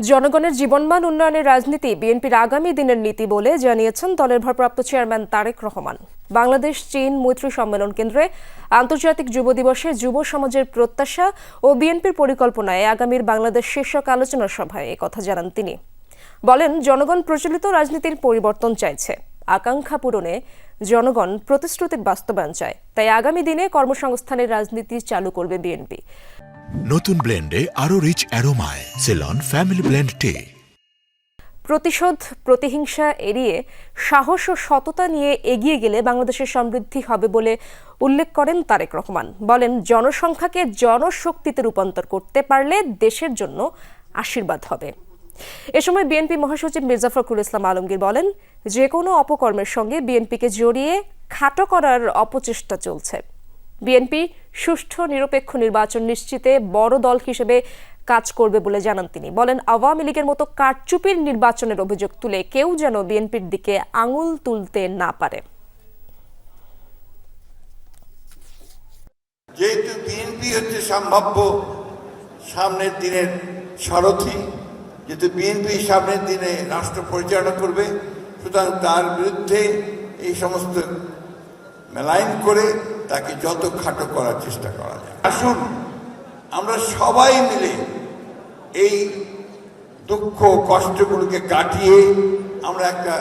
জনগণের জীবনমান উন্নয়নের রাজনীতি বিএনপির আগামী দিনের নীতি বলে জানিয়েছেন দলের ভারপ্রাপ্ত চেয়ারম্যান তারেক রহমান। বাংলাদেশ, চীন, মৈত্রী সম্মেলন কেন্দ্রে আন্তর্জাতিক যুব দিবসে যুব সমাজের প্রত্যাশা ও বিএনপির পরিকল্পনায় আগামীর বাংলাদেশ শীর্ষক আলোচনা সভায় কথা জানান তিনি। বলেন, জনগণ প্রচলিত রাজনীতির পরিবর্তন চাইছে। আকাঙ্ক্ষা পূরণে জনগণ প্রতিশ্রুতির বাস্তবায়ন চায়। তাই আগামী দিনে কর্মসংস্থানের রাজনীতি চালু করবে বিএনপি। নতুন ব্লেন্ডে আরও রিচ অ্যারোমায় সেলন ফ্যামিলি ব্লেন্ড টে প্রতিশোধ, প্রতিহিংসা এড়িয়ে সাহস ও সততা নিয়ে এগিয়ে গেলে বাংলাদেশের সমৃদ্ধি হবে বলে উল্লেখ করেন তারেক রহমান। বলেন, জনসংখ্যাকে জনশক্তিতে রূপান্তর করতে পারলে দেশের জন্য আশীর্বাদ হবে। এ সময় বিএনপি মহাসচিব মির্জা ফখরুল ইসলাম আলমগীর বলেন যে কোনো অপকর্মের সঙ্গে বিএনপিকে জড়িয়ে খাটো করার অপচেষ্টা চলছে। বিএনপি সুষ্ঠু, নিরপেক্ষ নির্বাচন নিশ্চিতে বড় দল হিসেবে কাজ করবে বলে জানান তিনি। বলেন, আওয়ামী লীগের মতো কারচুপির নির্বাচনের অভিযোগ তুলে কেউ যেন বিএনপির দিকে আঙুল তুলতে না পারে। যেহেতু বিএনপি হচ্ছে সম্ভাব্য সামনের দিনের সারথি, যেহেতু বিএনপি সামনের দিনে রাষ্ট্র পরিচালনা করবে, সুতরাং তার বিরুদ্ধে এই সমস্ত মেলাইন করে তাকে যত খাটো করার চেষ্টা করা যায়। আসুন আমরা সবাই মিলে এই দুঃখ কষ্টগুলোকে কাটিয়ে আমরা একটা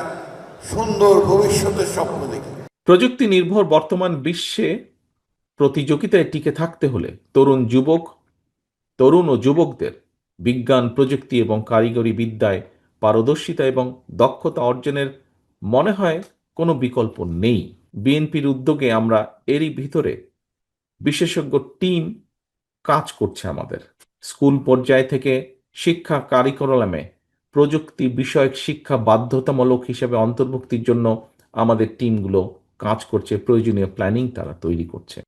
সুন্দর ভবিষ্যতের স্বপ্ন দেখি। প্রযুক্তি নির্ভর বর্তমান বিশ্বে প্রতিযোগিতায় টিকে থাকতে হলে তরুণ যুবক তরুণ ও যুবকদের বিজ্ঞান প্রযুক্তি এবং কারিগরি বিদ্যায় পারদর্শিতা এবং দক্ষতা অর্জনের মনে হয় কোনো বিকল্প নেই। বিএনপির উদ্যোগে আমরা এরই ভিতরে বিশেষজ্ঞ টিম কাজ করছে আমাদের। স্কুল পর্যায় থেকে শিক্ষা কারিকুলামে প্রযুক্তি বিষয়ক শিক্ষা বাধ্যতামূলক হিসেবে অন্তর্ভুক্তির জন্য আমাদের টিমগুলো কাজ করছে। প্রয়োজনীয় প্ল্যানিং তারা তৈরি করছে।